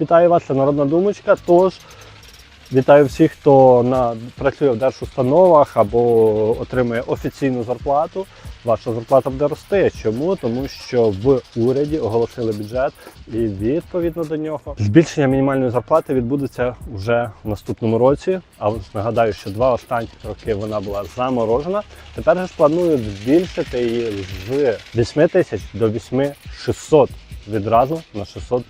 Вітаю вас, це народна думочка. Тож вітаю всіх, хто на, працює в держустановах або отримує офіційну зарплату. Ваша зарплата буде рости. Чому? Тому що в уряді оголосили бюджет, і відповідно до нього збільшення мінімальної зарплати відбудеться вже в наступному році. А нагадаю, що два останні роки вона була заморожена. Тепер ж планують збільшити її з 8 тисяч до 8600 відразу на 600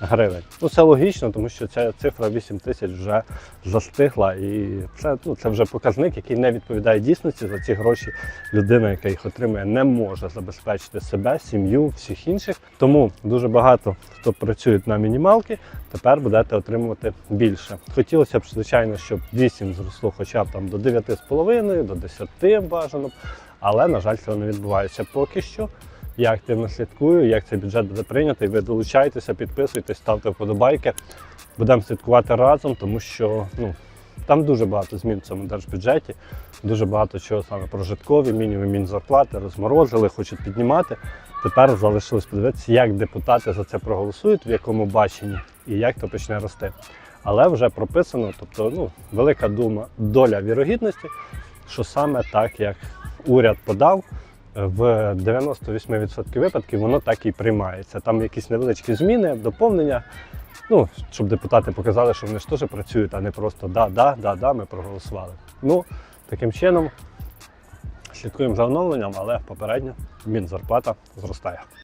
гривень. Ну це логічно, тому що ця цифра 8 тисяч вже застигла, і це, ну, це вже показник, який не відповідає дійсності. За ці гроші людина, яка їх отримує, не може забезпечити себе, сім'ю, всіх інших. Тому дуже багато хто працює на мінімалки, тепер будете отримувати більше. Хотілося б, звичайно, щоб 8 зросло хоча б там до 9,5, до 10 бажано. Але, на жаль, цього не відбувається поки що. Я активно слідкую, як цей бюджет буде прийнятий. Ви долучайтеся, підписуйтесь, ставте вподобайки. Будемо слідкувати разом, тому що ну, там дуже багато змін в цьому держбюджеті, дуже багато чого саме прожиткові, мінімум мінзарплати, розморозили, хочуть піднімати. Тепер залишилось подивитися, як депутати за це проголосують, в якому баченні і як то почне рости. Але вже прописано, тобто ну, велика дума, доля вірогідності, що саме так, як уряд подав, в 98% випадків воно так і приймається. Там якісь невеличкі зміни, доповнення. Ну, щоб депутати показали, що вони ж теж працюють, а не просто да, да, да, да, ми проголосували. Ну, таким чином слідкуємо за оновленням, але попередньо мінзарплата зростає.